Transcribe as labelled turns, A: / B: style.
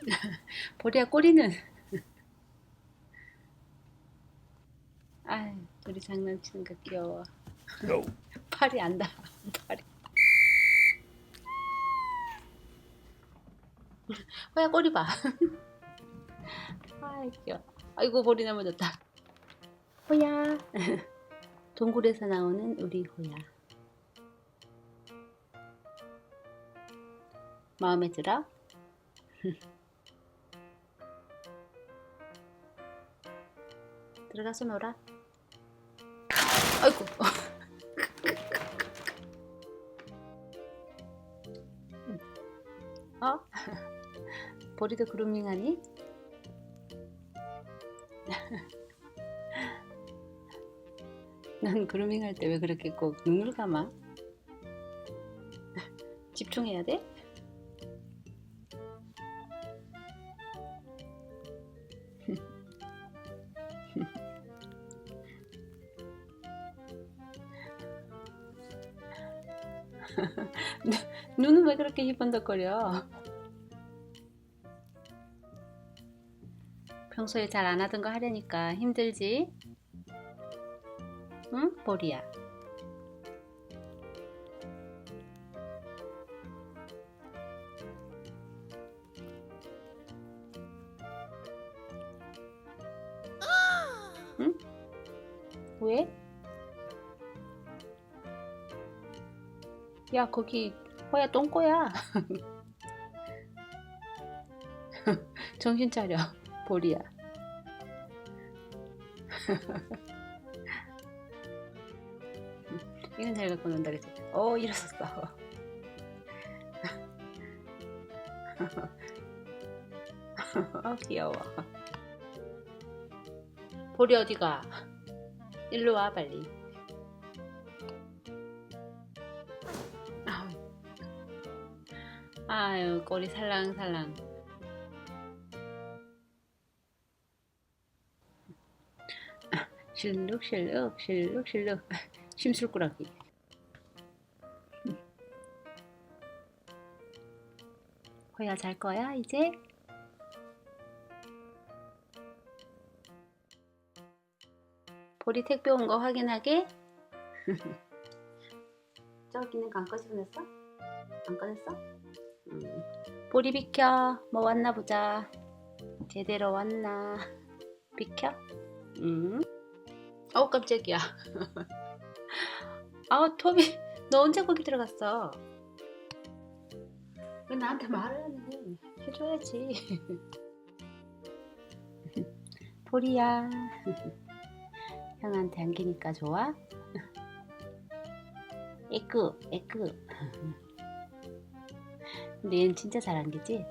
A: 보리야 꼬리는. 아 둘이 장난치는 거 귀여워.
B: No.
A: 팔이 안다 팔이. 호야 꼬리 봐. 아이 귀여워. 아이고 보리 넘어졌다. 호야. 동굴에서 나오는 우리 호야. 마음에 들어? 들어가서 놀아. 아이고. 어? 보리도 그루밍하니? 난 그루밍 할 때 왜 그렇게 꼭 눈을 감아? 집중해야 돼? 눈은 왜 그렇게 희번덕거려? 평소에 잘 안 하던 거 하려니까 힘들지? 응? 보리야. 응? 왜? 야, 거기 호야 똥꼬야. 정신 차려, 보리야. 이건 잘 갖고 논다 그랬지. 어, 일어섰어. 아, 귀여워. 보리 어디가? 일로 와, 빨리. 아유, 꼬리 살랑살랑. 실룩실룩, 실룩실룩. 심술꾸러기. 호야 잘 거야, 이제? 보리 택배 온 거 확인하게? 저기는 안 꺼냈어? 안 꺼냈어? 음. 보리 비켜. 뭐 왔나 보자. 제대로 왔나? 비켜? 음. 어우 깜짝이야. 아우 토비 너 언제 거기 들어갔어? 왜 나한테 말을 안 해? 해줘야지. 보리야. 형한테 안기니까 좋아? 에끄 에끄. 근데 얘는 진짜 잘 안 기지?